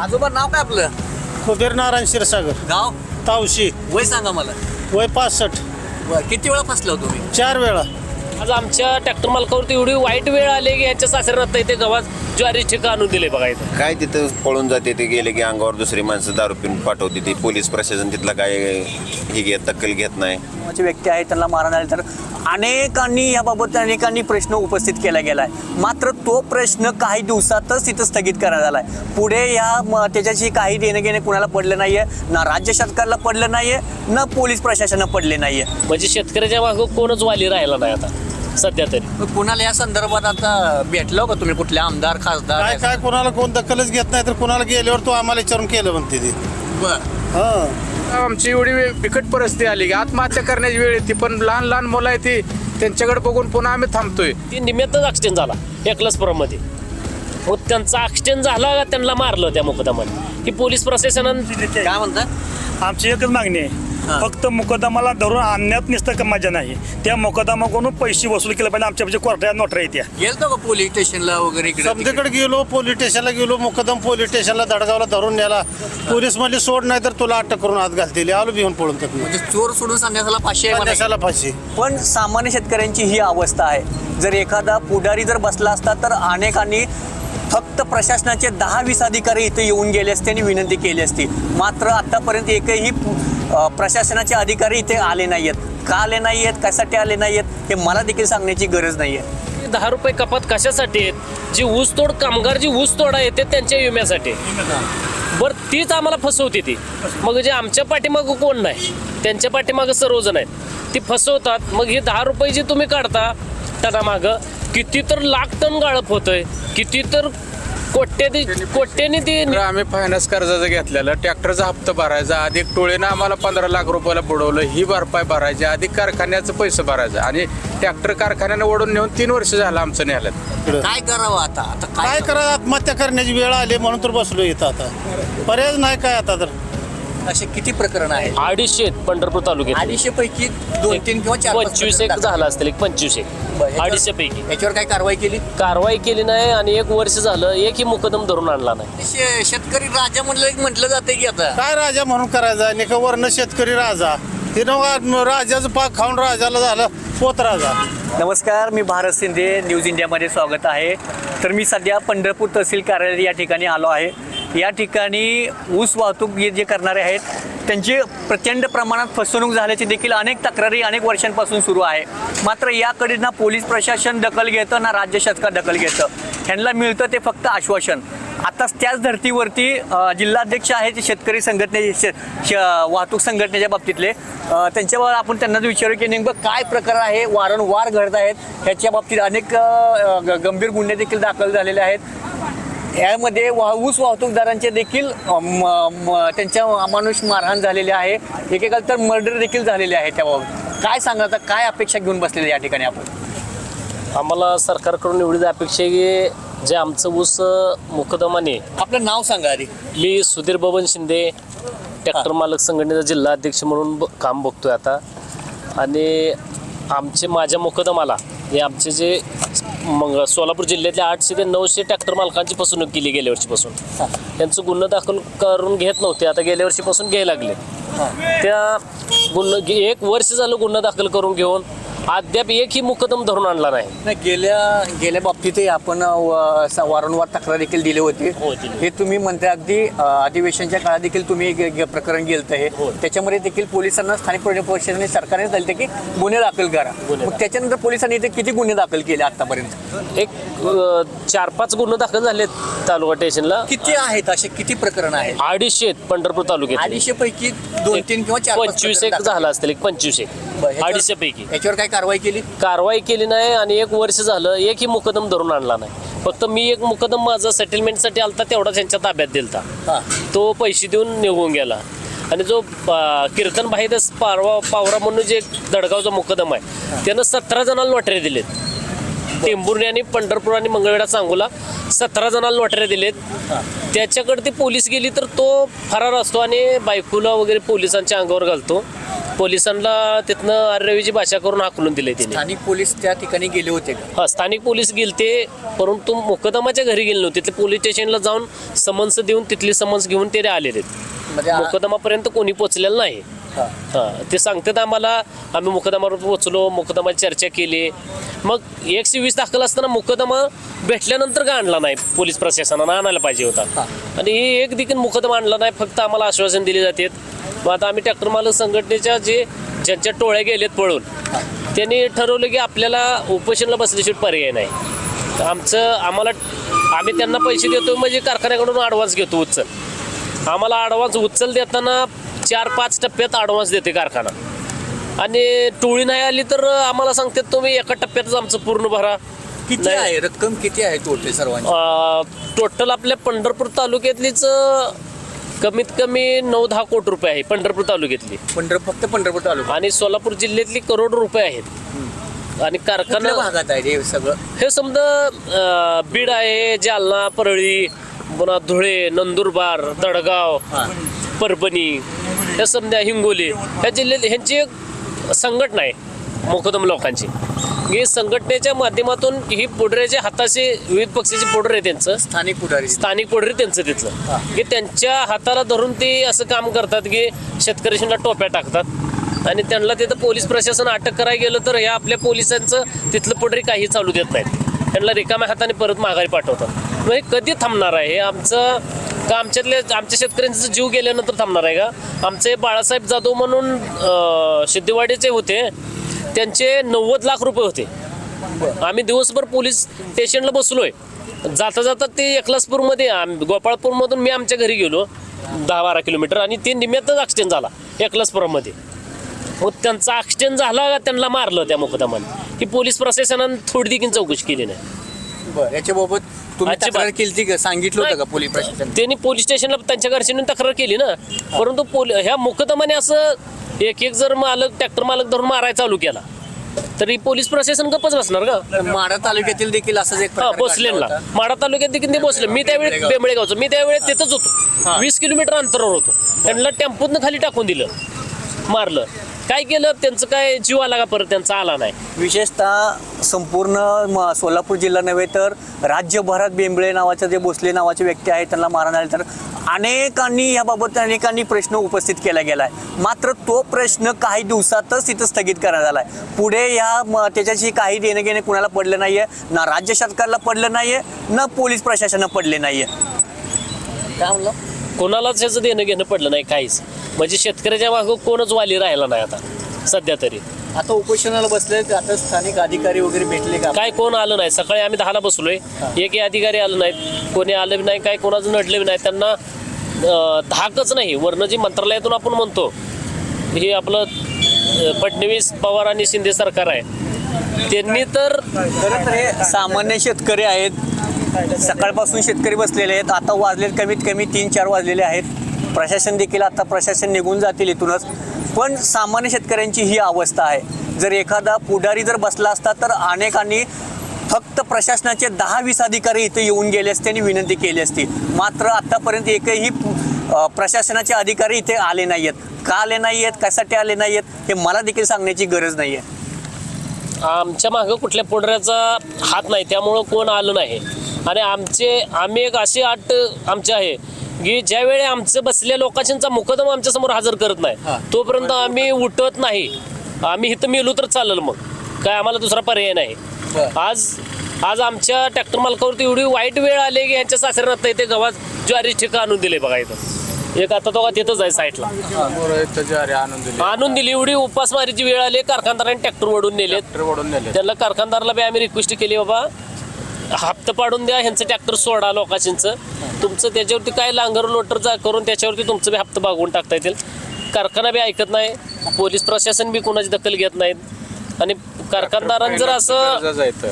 आजोबा नाव काय आपलं? कुबेर नारायण क्षीरसागर. गाव? तावशी. वय सांगा मला. वय पासष्ट. बरं, किती वेळा फसला हो तुम्ही? चार वेळा. आज आमच्या ट्रॅक्टर मालकावरती एवढी वाईट वेळ आली की यांच्या सासऱ्यात ते गव्हात ज्वारी ठिका आणून दिले बघा इथं. काय तिथं पळून जाते ते गेले की अंगावर दुसरी माणसं दारू पिऊन पाठवते ती. पोलीस प्रशासन तिथला काय हे घेत दखल घेत नाही. जे व्यक्ती आहेत त्यांना मारहाण आली. तर अनेकांनी याबाबत अनेकांनी प्रश्न उपस्थित केला गेला आहे मात्र तो प्रश्न काही दिवसातच तिथं स्थगित करण्यात आला आहे पुढे या म- त्याच्याशी काही देणं घेणे कुणाला पडलं नाहीये ना राज्य सरकारला पडलं नाहीये ना पोलीस प्रशासनाला पडले नाहीये. म्हणजे शेतकऱ्याच्या मागं कोणच वाली राहिला नाही आता. सध्या तरी. मग कुणाला या संदर्भात आता भेटलो का तुम्ही? कुठले आमदार काय खासदार? काय कोणाला कोण दखलच घेत नाही तर कोणाला गेल्यावर तू आम्हाला विचारून केलं म्हणते ती. बरं. हा. आमची एवढी वे- बिकट परिस्थिती आली की आत्महत्या करण्याची वेळ येते पण लहान लहान मुलं आहे ती त्यांच्याकडे बघून पुन्हा आम्ही थांबतोय. ती निमित्तच ॲक्सिडेंट झाला एकलसपुरामध्ये मग त्यांचा ॲक्सिडेंट झाला का त्यांना मारलं त्या मुकदमाने? की पोलीस प्रशासनानं काय म्हणता आमची एकच मागणी हा. आहे. फक्त मुकदमाला धरून आणण्यात नुसतं का मजा नाही. त्या मुकदमाकडून पैसे वसूल केले पाहिजे आमच्या म्हणजे कोर्टात नोटऱ्या येत्या गेलतो का पोलीस स्टेशनला वगैरे इकडे समजेकडे गेलो पोलीस स्टेशनला गेलो मुकदम पोलीस स्टेशनला दडगावला धरून नेला पोलीस म्हणले सोड नाही तर तुला अटक करून आत घालतील. आलो भिवून पळून तर म्हणजे चोर सोडून संन्यासाला पाचशे आहे म्हणायचं. देशाला फाशी. पण सामान्य शेतकऱ्यांची ही अवस्था आहे. जर एखादा पुढारी जर बसला असता तर अनेकांनी फक्त प्रशासनाचे दहा वीस अधिकारी इथे येऊन गेले असते आणि विनंती केली असती. मात्र आतापर्यंत एकही प्रशासनाचे अधिकारी इथे आले नाही आहेत का आले नाही आहेत कशासाठी आले नाही आहेत हे मला देखील सांगण्याची गरज नाही आहे दहा रुपये कपात कशासाठी आहेत? जी ऊसतोड कामगार जी ऊसतोडा येते त्यांच्या विम्यासाठी. बरं तीच आम्हाला फसवते ती. मग जे आमच्या पाठीमागं कोण नाही? त्यांच्या पाठीमागं सर्वजण आहेत ती फसवतात. मग हे दहा रुपये जे तुम्ही काढता टनामागं किती तर लाख टन गाळप होतंय. किती तर कोट्याधी कोट्याने ती तर आम्ही फायनान्स कर्जाचं घेतलेलं. ट्रॅक्टरचा हप्ता भरायचा. अधिक टोळीनं आम्हाला पंधरा लाख रुपयाला बुडवलं. ही भरपाई भरायची. अधिक कारखान्याचं पैसे भरायचं. आणि ट्रॅक्टर कारखान्यानं ओढून नेऊन तीन वर्ष झालं आमचं न्यायालयात काय करावं आता? आता काय करा आत्महत्या करण्याची वेळ आली म्हणून तर बसलो इथं आता. पर्याय नाही काय आता तर. असे किती प्रकरण आहेत? अडीचशे आहेत पंढरपूर तालुक्यात अडीचशे पैकी दोन तीन किंवा चार पाच पंचवीस एक प्रकरण झाला असतील एक पंचवीस एक. बरं, याच्यावर- अडीचशे पैकी. याच्यावर काय कारवाई केली? कारवाई केली नाही आणि एक वर्ष झालं एकही मुकदम धरून आणला नाही. शे- शेतकरी राजा म्हटलं म्हटलं जाते की आता. काय राजा म्हणून करायचा? निका वर्ण शेतकरी राजा. तिनं राजाचं पाक खाऊन राजाला झालं पोत राजा. नमस्कार मी भारत शिंदे न्यूज इंडियामध्ये स्वागत आहे. तर मी सध्या पंढरपूर तहसील कार्यालय या ठिकाणी आलो आहे. या ठिकाणी ऊस वाहतूक हे जे करणारे आहेत त्यांची प्रचंड प्रमाणात फसवणूक झाल्याची देखील अनेक तक्रारी अनेक वर्षांपासून सुरू आहे. मात्र याकडे ना पोलीस प्रशासन दखल घेतं ना राज्य सरकार दखल घेतं. ह्यांना मिळतं ते फक्त आश्वासन. आताच त्याच धर्तीवरती जिल्हाध्यक्ष आहेत जे शेतकरी संघटने श- वाहतूक संघटनेच्या बाबतीतले. त्यांच्यावर आपण त्यांना विचारू की नेमकं काय प्रकार आहे वारंवार घडत आहेत ह्याच्या बाबतीत अनेक ग- गंभीर गुन्हे देखील दाखल झालेले आहेत. यामध्ये वा ऊस वाहतूकदारांचे देखील त्यांच्या अमानुष मारहाण झालेली आहे. एकेकाल तर मर्डर देखील झालेले आहे त्याबाबत काय सांगा आता? काय अपेक्षा घेऊन बसलेले या ठिकाणी आपण? आम्हाला सरकारकडून एवढीच अपेक्षा आहे की जे आमचं ऊस मुकदमाने आपलं नाव सांगा आधी. मी सुधीर बबन शिंदे ट्रॅक्टर मालक संघटनेचा जिल्हा अध्यक्ष म्हणून काम बघतोय आता. आणि आमचे माझ्या मुकदमाला हे आमचे जे मग सोलापूर जिल्ह्यातल्या आठशे ते नऊशे ट्रॅक्टर मालकांची फसवणूक केली गेल्या वर्षीपासून. त्यांचं गुन्हा दाखल करून घेत नव्हते आता गेल्या वर्षीपासून घ्यायला लागले. त्या गुन्हा एक वर्ष झालं गुन्हा दाखल करून घेऊन अद्याप एकही मुकदम धरून आणला नाही. नाही गेल्या गेल्या बाबतीतही आपण अ, व- स- वारंवार तक्रार देखील दिली होती. हो, दिली. हे तुम्ही म्हणता अगदी अ, अधिवेशनच्या काळात देखील तुम्ही प्रकरण गेलतं हे. हो. त्याच्यामध्ये देखील पोलिसांना स्थानिक प्रजा परिषदेने सरकारने दिले की गुन्हे दाखल करा. गुन्हे मग त्याच्यानंतर पोलिसांनी इथे किती गुन्हे दाखल केले आतापर्यंत? एक अं, चार पाच गुन्हे दाखल झालेत तालुका स्टेशनला. किती आहेत असे किती प्रकरण आहेत? अडीचशे आहेत पंढरपूर तालुक्यात अडीचशे पैकी दोन तीन किंवा चार पाच पंचवीस प्रकरण एक दाखल. झाला असतील एक पंचवीस एक. अडीचशे पैकी याच्यावर काय कारवाई केली? कारवाई केली नाही आणि एक वर्ष झालं एकही मुकदम धरून आणला नाही. फक्त मी एक मुकदम माझा सेटलमेंटसाठी आलता तेवढा त्यांच्या ताब्यात दिलता. हा. तो पैसे देऊन निघून गेला. आणि जो अं, कीर्तन भाईदास पारवा पावरा म्हणून जे एक दडगावचा मुकदम आहे त्यानं सतरा जणांना लॉटरी दिलेत. टेंभुर्णी आणि पंढरपूर आणि मंगळवेढा सांगोला सतरा जणांना लॉटऱ्या दिलेत. त्याच्याकडे ती पोलीस गेली तर तो फरार असतो आणि बायकोला वगैरे पोलिसांच्या अंगावर घालतो. पोलिसांना तिथनं अरवीची भाषा करून हाकलून दिले तिने. स्थानिक पोलीस त्या ठिकाणी गेले होते का? हा स्थानिक पोलीस गेलते परंतु मुकदमाच्या घरी गेले नव्हते. ते पोलीस स्टेशनला जाऊन समन्स देऊन तिथली समन्स घेऊन ते आलेले आहेत. म्हणजे आ- मुकदमापर्यंत कोणी पोचलेलं नाही. हा. हा ते सांगतात आम्हाला आम्ही मुकदमावर पोचलो मुकदमाची चर्चा केली. मग एकशे वीस दाखल असताना मुकदमा भेटल्यानंतर का आणला नाही पोलीस प्रशासनानं? आणायला पाहिजे होता. हा. आणि हे एक देखील मुकदमा आणला नाही फक्त आम्हाला आश्वासन दिले जातात. मग आता आम्ही ट्रॅक्टर मालक संघटनेच्या जे ज्यांच्या टोळ्या गेलेत पळून त्यांनी ठरवलं की आपल्याला उपोषणला बसल्याशिवाय पर्याय नाही. आमचं आम्हाला आम्ही त्यांना पैसे देतो म्हणजे कारखान्याकडून ॲडव्हान्स घेतो उचल. आम्हाला ॲडव्हान्स उचल देताना चार पाच टप्प्यात ॲडव्हान्स देते कारखाना. आणि टोळी नाही आली तर आम्हाला सांगतात तुम्ही एका टप्प्यातच आमचं पूर्ण भरा. किती. आहे? रक्कम किती आहे टोटल सर्वांची? टोटल आपल्या पंढरपूर तालुक्यातलीच कमीत कमी नऊ दहा कोटी रुपये आहे पंढरपूर तालुक्यातली. पंढर फक्त पंढरपूर तालुका. आणि सोलापूर जिल्ह्यातली करोड रुपये आहेत. आणि कारखाना कुठल्या भागात आहे हे सगळं? हे समजा अं, बीड आहे जालना परळी पुन्हा धुळे नंदुरबार दडगाव हा. परभणी हे समजा हिंगोली ह्या जिल्ह्यात ह्यांची एक संघटना आहे मोकदम लोकांची. ही संघटनेच्या माध्यमातून ही पुढऱ्याच्या हाताचे विविध पक्षाचे पुढरे आहे त्यांचं. स्थानिक पुढारी. स्थानिक पुढरे त्यांचं तिथलं. की त्यांच्या हाताला धरून ते असं काम करतात की शेतकऱ्यांना टोप्या टाकतात. आणि त्यांना तिथं पोलीस प्रशासन अटक करायला गेलं तर ह्या आपल्या पोलिसांचं तिथलं पुढे काही चालू देत नाहीत. त्यांना रिकाम्या हाताने परत माघारी पाठवतात. मग हे कधी थांबणार आहे? हे आमचं का आमच्यातले आमच्या शेतकऱ्यांचा जीव गेल्यानंतर थांबणार आहे का? आमचे बाळासाहेब जाधव म्हणून सिद्धेवाडीचे होते. त्यांचे नव्वद लाख रुपये होते. आम्ही दिवसभर पोलीस स्टेशनला बसलोय. जाता जाता ते एकलासपूरमध्ये गोपाळपूरमधून मी आमच्या घरी गेलो दहा बारा किलोमीटर आणि ते निम्यातच ॲक्सिडेंट झाला एकलासपुरामध्ये. मग त्यांचा ॲक्सिडेंट झाला का त्यांना मारलं त्या मुकदमाने? की पोलीस प्रशासनानं थोडी देखील चौकशी केली नाही. बरं याच्याबाबत. तक्रार केली का? सांगितलं होतं का. पोलीस प्रशासन त्यांनी पोलीस स्टेशनला त्यांच्या घरच्यांनी तक्रार केली ना. परंतु पोल ह्या मुकदमाने असं एक एक जर मालक ट्रॅक्टर मालक धरून मारायला चालू केला तरी पोलीस प्रशासन गप्पच बसणार का माडा तालुक्यातील देखील असंच एक हा प्रकार होता. माडा तालुक्यात देखील ते भोसले. मी त्यावेळी बेंबळेगाव. बेंबळेगावचं. मी त्यावेळेस तिथंच होतो. वीस किलोमीटर अंतरावर होतो. त्यांना टेम्पोतनं खाली टाकून दिलं. मारलं. काय केलं? त्यांचं काय जीव आला का परत त्यांचा आला नाही. विशेषतः संपूर्ण म- सोलापूर जिल्हा नव्हे तर राज्यभरात बेंबळे नावाचे जे भोसले नावाचे व्यक्ती आहेत त्यांना मारण्यात आले तर अनेकांनी याबाबत अनेकांनी प्रश्न उपस्थित केला गेला आहे. मात्र तो प्रश्न काही दिवसातच तिथं स्थगित करण्यात आला आहे. पुढे या म- त्याच्याशी काही देणं घेणे कुणाला पडलं नाही आहे ना राज्य सरकारला पडलं नाही आहे ना पोलीस प्रशासनाला पडले नाही आहे काय म्हणलं? कोणालाच याचं देणं घेणं पडलं नाही काहीच. म्हणजे शेतकऱ्याच्या मागं कोणच वाली राहिला नाही आता सध्या तरी. आता उपोषणाला बसले आता स्थानिक अधिकारी वगैरे भेटले का? काय कोण आलं नाही? सकाळी आम्ही दहाला बसलोय. एकही अधिकारी आलं नाहीत. कोणी आलं बी नाही काय कोणाचं नडलं बी नाही. त्यांना धाकच नाही. वरनं जी मंत्रालयातून आपण म्हणतो हे आपलं फडणवीस पवार आणि शिंदे सरकार आहे. त्यांनी तर खरं तर हे सामान्य शेतकरी आहेत. सकाळपासून शेतकरी बसलेले आहेत. आता वाजलेत कमीत कमी तीन चार वाजलेले आहेत. प्रशासन देखील आता प्रशासन निघून जातील इथूनच. पण सामान्य शेतकऱ्यांची ही अवस्था आहे. जर एखादा पुढारी जर बसला असता तर अनेकांनी फक्त प्रशासनाचे दहा वीस अधिकारी इथे येऊन गेले असते आणि विनंती केली असती. मात्र आत्तापर्यंत एकही प्रशासनाचे अधिकारी इथे आले नाही आहेत का आले नाही आहेत कशासाठी आले नाही आहेत हे मला देखील सांगण्याची गरज नाही आहे आमच्या मागं कुठल्या पुढऱ्याचा हात नाही. त्यामुळं कोण आलं नाही. आणि आमचे आम्ही एक अशी अट आमची आहे की ज्यावेळी आमचं बसलेल्या लोकांचा मुकदमा आमच्यासमोर हजर करत. नाही तोपर्यंत आम्ही उठत नाही. आम्ही इथं मेलो तर चालेल मग. काय आम्हाला दुसरा पर्याय नाही. आज आज आमच्या ट्रॅक्टर मालकावरती एवढी वाईट वेळ आली की यांच्या सासऱ्यात इथे गव्हात ज्वारी ठिका आणून दिले बघा इथं. एक आता तो तिथंच आहे साईडला. आणून दिली. एवढी उपासमारीची वेळ आली कारखानदारांनी ट्रॅक्टर वडून नेलेत. ट्रॅक्टर ओढून नेले त्याला कारखानदाराला बी आम्ही रिक्वेस्ट केली बाबा हप्ता पाडून द्या ह्यांचं ट्रॅक्टर सोडा लोकांचं तुमचं त्याच्यावरती काय लांगर लोटर जा करून त्याच्यावरती तुमचं बी हप्ता भागवून टाकता येतील. कारखाना बी ऐकत नाही पोलीस प्रशासन बी कोणाची दखल घेत नाहीत. आणि कारखानदारांनी जर असं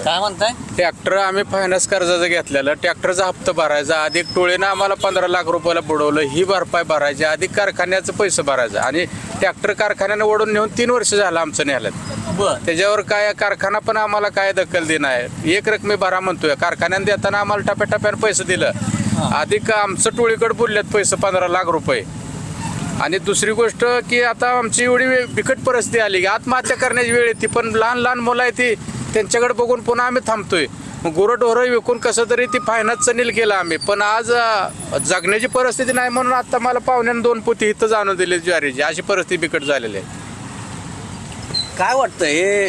काय म्हणताय? ट्रॅक्टर आम्ही फायनान्स कर्जाचं घेतलेलं. ट्रॅक्टरचा हप्ता भरायचा. अधिक टोळीनं आम्हाला पंधरा लाख रुपयाला बुडवलं. ही भरपाई भरायची. अधिक कारखान्याचं पैसे भरायचं. आणि ट्रॅक्टर कारखान्यानं ओढून नेऊन तीन वर्ष झालं आमचं नेल्यात. बर. त्याच्यावर काय कारखाना पण आम्हाला काय दखल देणं आहे? एक रकमी भरा म्हणतोय. कारखान्याने देताना आम्हाला टप्प्याटप्प्याने पैसे दिलं. अधिक आमचं टोळीकडे बोललेत पैसे पंधरा लाख रुपये. आणि दुसरी गोष्ट की आता आमची एवढी बिकट परिस्थिती आली की आत्महत्या करण्याची वेळ येते पण लहान लहान मुलं आहे ती त्यांच्याकडे बघून पुन्हा आम्ही थांबतोय. मग गुरंढोरं विकून कसं तरी ती फायनान्सचं नील केलं आम्ही. पण आज जगण्याची परिस्थिती नाही म्हणून आता मला पाहुण्याने दोन पोती इथं जाणून दिले ज्वारीची. अशी परिस्थिती बिकट झालेली आहे. काय वाटतं हे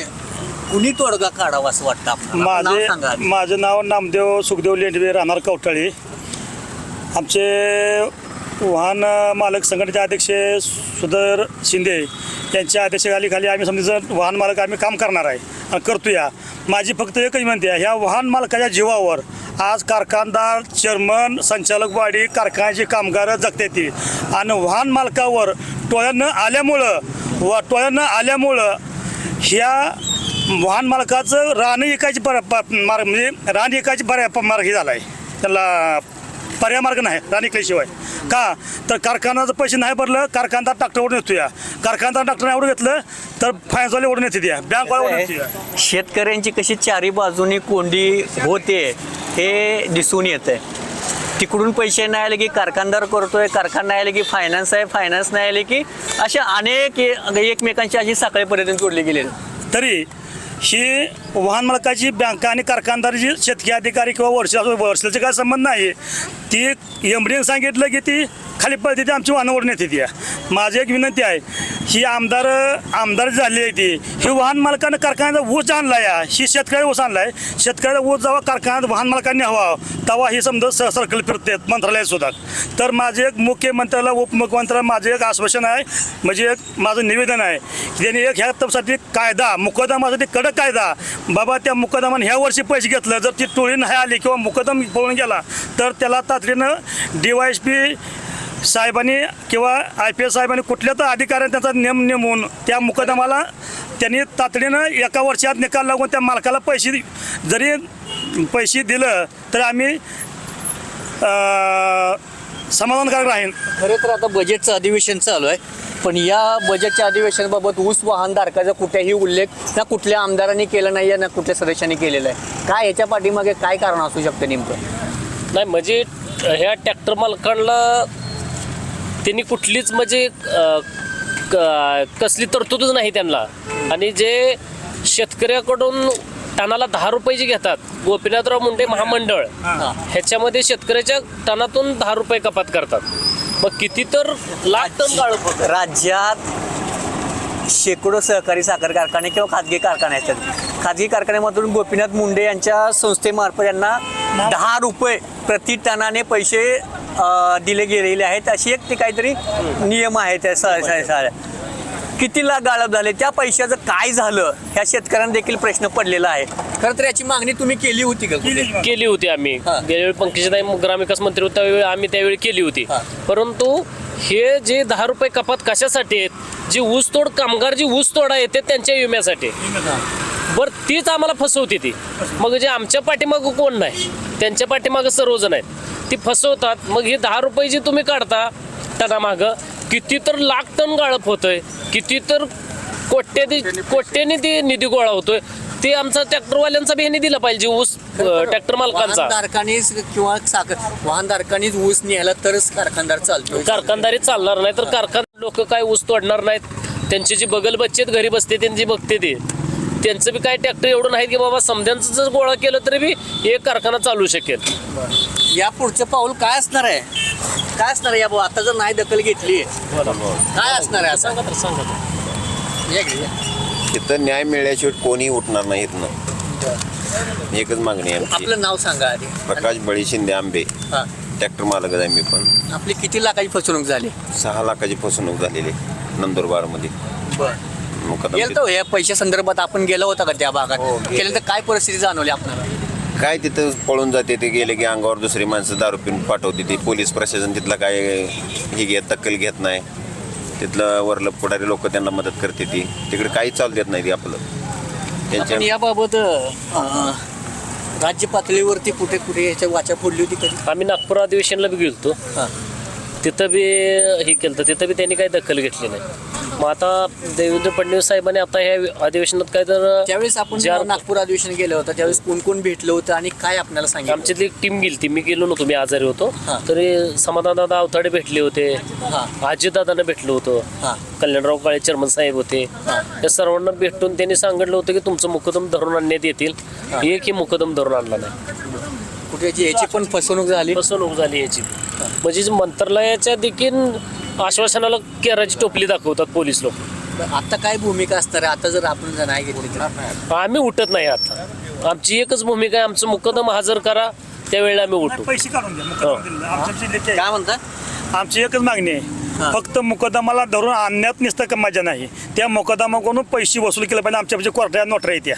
कुणी तोडगा काढावा असं वाटतं आपल्याला? आपलं नाव माझे सांगा आधी. माझं नाव नामदेव सुखदेव लेंडवे राहणार कवटाळी. आमचे वाहन मालक संघटनेचे अध्यक्ष सुधर शिंदे यांच्या अध्यक्षखाली खाली आम्ही समजा वाहन मालक आम्ही काम करणार आहे आणि करतो या माझी फक्त एकच विनंती आहे ह्या वाहन मालकाच्या जीवावर आज कारखानदार चेअरमन संचालक वाडी कारखान्याचे कामगार जगते ती आणि वाहन मालकावर टोळ्या न आल्यामुळं व टोळ्या न आल्यामुळं ह्या वाहन मालकाचं रान एकाची पर प- मार्ग म्हणजे रान एकाची पर्या प- मार्ग हे झाला आहे त्याला पर्याय मार्ग नाही रान इकल्याशिवाय का? तर कारखानाचं पैसे नाही भरलं कारखानदार ट्रॅक्टरवर नेतो या कारखानदार ट्रॅक्टर एवढं घेतलं तर फायनान्सवाले ओढून येते द्या बँकवाले ओढून येते शेतकऱ्यांची कशी चारी बाजूनी कोंडी होते हे दिसून येत आहे तिकडून पैसे नाही आले की कारखानदार करतोय कारखाना नाही आले की फायनान्स आहे फायनान्स नाही आले की अशा अनेक एकमेकांची अशी साखळीपर्यंत जोडली गेलेली. तरी ही वाहन मालकाची बँका आणि कारखानदाराची शेतकी अधिकारी किंवा वर्षा वर्षाचे काय संबंध नाही. ती एमडीने सांगितलं की ती खाली पडते ती आमची वाहन ओढण्यात येते माझी एक विनंती आहे ही आमदार आमदार झाली आहे ती. ही वाहन मालकानं कारखान्याचा ऊस आणला आहे ही शेतकरी ऊस आणलाय. शेतकऱ्याचा ऊस जेव्हा कारखान्यात वाहन मालकांनी हवा तेव्हा ही समजा स सर्कल फिरते मंत्रालयात सुद्धा. तर माझे एक मुख्यमंत्र्याला उपमुख्यमंत्र्याला माझे एक आश्वासन आहे म्हणजे एक माझं निवेदन आहे त्यांनी एक ह्या तपसाठी कायदा मुकदमासाठी कडक कायदा बाबा त्या मुकदमाने ह्या वर्षी पैसे घेतलं जर ती टोळी नाही आली किंवा मुकदम पळून गेला तर त्याला तातडीनं डी वाय एस पी साहेबांनी किंवा आय पी एस साहेबांनी कुठल्या तर अधिकाऱ्याने त्याचा नेम नेमून त्या मुकदमाला त्यांनी तातडीनं एका वर्षात निकाल लागून त्या मालकाला पैसे जरी पैसे दिलं तर आम्ही समाधानकारक राहीन खरं तर आता बजेटचं अधिवेशन चालू आहे. पण या बजेटच्या अधिवेशनाबाबत ऊस वाहनधारकाचा कुठेही उल्लेख ना कुठल्या आमदारांनी केला नाही ना कुठल्या सदस्यांनी केलेला आहे. काय याच्या पाठीमागे काय कारण असू शकतं नेमकं? नाही म्हणजे ह्या ट्रॅक्टर मालकांना त्यांनी कुठलीच म्हणजे कसली तरतूदच नाही त्यांना. आणि जे शेतकऱ्याकडून टनाला दहा रुपये जे घेतात गोपीनाथराव मुंडे महामंडळ ह्याच्यामध्ये शेतकऱ्याच्या टनातून दहा रुपये कपात करतात. मग किती तर लाख टन गाळप होतं. राज्यात शेकडो सहकारी साखर कारखाने किंवा खाजगी कारखाने असतात खाजगी कारखान्यामधून गोपीनाथ मुंडे यांच्या संस्थेमार्फत यांना दहा रुपये प्रति टनाने पैसे दिले गेलेले आहेत. अशी एक ते काहीतरी नियम आहे त्या स- स- स- किती लाख गाळप झाले? त्या पैशाचं काय झालं? ह्या शेतकऱ्यांना देखील प्रश्न पडलेला आहे. खरं तर याची मागणी तुम्ही केली होती का कुठे? केली होती आम्ही. हा. गेल्यावेळी पंकजाताई ग्रामविकास मंत्री होता त्यावेळी आम्ही त्यावेळी केली होती. हा. परंतु हे जे दहा रुपये कपात कशासाठी आहेत? जी ऊसतोड कामगार जी ऊसतोडा येते त्यांच्या विम्यासाठी बरं तीच आम्हाला फसवते ती. मग जे आमच्या पाठीमागं कोण नाही? त्यांच्या पाठीमागं सर्वजण आहेत. ती फसवतात. मग हे दहा रुपये जे तुम्ही काढता टनामागं किती तर लाख टन गाळप होतोय. किती तर कोट्याधी कोट्याने ते निधी गोळा होतोय. ते आमचा ट्रॅक्टरवाल्यांचा बी दिला पाहिजे ऊस ट्रॅक्टर मालकांचा. वाहनधारकांनीच किंवा साखर वाहनधारकांनीच ऊस न्यायला तरच कारखानदार चालतो कारखानदारी चालणार नाही तर कारखान लोक काय ऊस तोडणार नाहीत. त्यांची जी बगल बच्चे आहेत, घरी बसते त्यांची बघते ते. त्यांचं बी काय ट्रॅक्टर एवढं नाही की बाबा समध्यांचं जर गोळा केलं तरी बी एक कारखाना चालू शकेल. या पुढचं पाऊल काय असणार आहे? काय असणार आहे या भाऊ आता जर नाही दखल घेतली काय असणार आहे असं सांगा तर सांगा तर. या इकडे, या. तिथं न्याय मिळाल्याशिवाय कोणी उठणार नाहीत ना एकच मागणी आहे आमची. आपलं नाव सांगा आधी. प्रकाश बळी शिंदे आंबे. हा. ट्रॅक्टर मालक आहे मी पण. आपली किती लाखाची फसवणूक झाली? सहा लाखाची फसवणूक झालेली नंदुरबारमध्ये. मुकदम गेलतो या पैशा संदर्भात आपण गेलो होता का त्या भागात? हो, गेलो. गेल्यानंतर काय परिस्थिती जाणवली आपल्याला? काय तिथं पळून जाते ते गेले की अंगावर दुसरी माणसं दारू पिऊन पाठवते ते. पोलीस प्रशासन तिथला काय हे घेत दखल घेत नाही. तिथलं वरलं पुढारी लोक त्यांना मदत करते ती. तिकडे काही चालू देत नाही ती आपलं. त्यांच्या याबाबत अं, राज्य पातळीवरती कुठे कुठे याच्या वाचा फोडली होती कधी? आम्ही नागपूर अधिवेशनला बी गेलतो. हा. तिथं बी हे केलं तिथं बी त्यांनी काही दखल घेतली नाही. मग आता देवेंद्र फडणवीस साहेबांनी आता ह्या अधिवेशनात काय तर त्यावेळेस आपण ज्या- नागपूर अधिवेशन गेलं होतं त्यावेळेस कोण कोण भेटलं होतं आणि काय आपल्याला सांगितलं आमच्यातली एक टीम गेली ती मी गेलो नव्हतो मी आजारी होतो. हा. तरी समाधानदादा अवताडे भेटले होते. हा. अजितदादांना भेटलो होतो. हा. कल्याणराव काळे चेअरमन साहेब होते. या सर्वांना भेटून त्यांनी सांगितलं होतं की तुमचं मुकदम धरून आणण्यात येतील. एकही मुकदम धरून आणला नाही. कुठे याची- याची पण फसवणूक झाली. फसवणूक झाली याची. म्हणजे जे मंत्रालयाच्या देखील आश्वासनाला केराची टोपली दाखवतात पोलीस लोक. आता काय भूमिका असणार आहे आता जर आपण जर नाही घेतली तर? आम्ही उठत नाही आता. आमची एकच भूमिका आहे आमचं मुकदम हजर करा त्यावेळेला आम्ही उठू. पैसे काढून द्या हो. मुकदमा दिलेला. आमच्या जिल्ह्याचे आहे. काय म्हणता? आमची एकच मागणी आहे. फक्त मुकदमाला धरून आणण्यात नुसतं का मजा नाही. त्या मुकदमाकडून पैसे वसूल केले पाहिजे. आमच्या म्हणजे कोर्टात नोटऱ्या येत्या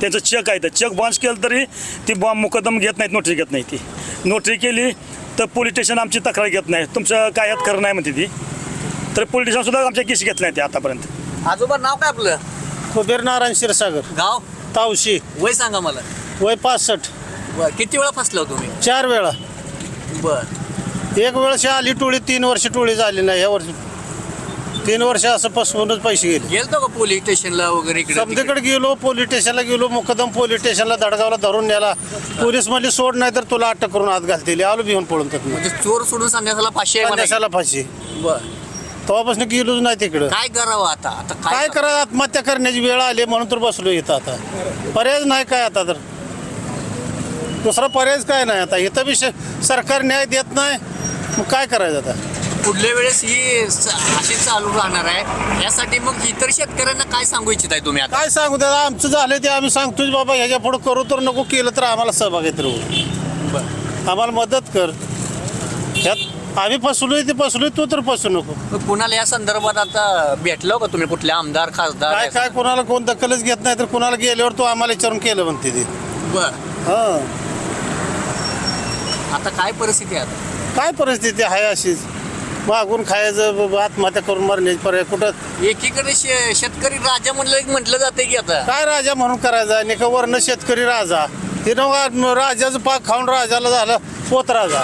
त्यांचं चेक आहे. तर चेक बाउन्स केलं तरी ती बॉ मुकदम घेत नाहीत नोटरी घेत नाही ती. नोटरी केली तर पोलीस स्टेशन आमची तक्रार घेत नाही. तुमचं काय यात खरं नाही म्हणते ती. तर पोलीस स्टेशन सुद्धा आमच्या केस घेत नाही ते आतापर्यंत. आजोबा नाव काय आपलं? कुबेर नारायण क्षीरसागर. गाव? तावशी. वय सांगा मला. वय पासष्ट. बर किती वेळा फसला हो तुम्ही? चार वेळा. बर. एक वेळेस आली टोळी तीन वर्ष टोळी झाली नाही या वर्षी तीन वर्ष असं फसवूनच पैसे गेले. गेलतो का पोलीस स्टेशनला वगैरे इकडे तिकडे? समधीकडे गेलो पोलीस स्टेशनला गेलो मुकदम पोलीस स्टेशनला दडगावला धरून नेला. पोलीस म्हणली सोड नाही तर तुला अटक करून आत घालतील. आलो भिवून पळून तिकडून. म्हणजे चोर सोडून संध्याकाळला पाचशे आहे. संन्यासाला फाशी. बर. तेव्हापासून गेलोच नाही तिकडं. काय करावं आता? आता काय करा आत्महत्या करण्याची वेळ आली म्हणून तर बसलो इथं आता. पर्यायच नाही काय आता तर. दुसरा पर्यायच काय नाही आता? इथं बी श- सरकार न्याय देत नाही. मग काय करायचं आता? पुढल्या वेळेस ही अशी चालू राहणार आहे. यासाठी मग इतर शेतकऱ्यांना काय सांगू इच्छित आहे तुम्ही आता? काय सांगू दादा आमचं झालं ते आम्ही सांगतोय बाबा ह्याच्या पुढे करू तर नको केलं तर आम्हाला सहभागी राहू. आम्हाला मदत कर. ह्यात आम्ही फसलोय ते फसलोय तू तर फसू नको. मग कुणाला या संदर्भात आता भेटलो का तुम्ही? कुठले आमदार खासदार? काय काय कोणाला कोण दखलच घेत नाही तर कोणाला गेल्यावर तू आम्हाला विचारून केलं म्हणते ते. बर. हां. आता काय परिस्थिती आहे आता? काय परिस्थिती आहे अशीच मागून खायचं ब- ब- आत्महत्या करून मरण्याची पर्याय कुठं? एकीकडे शे- शेतकरी राजा म्हणलं म्हटलं जाते की आता. काय राजा म्हणून करायचा? निका वर्ण शेतकरी राजा. हे नव राजाचं पाक खाऊन राजाला झालं पोत राजा.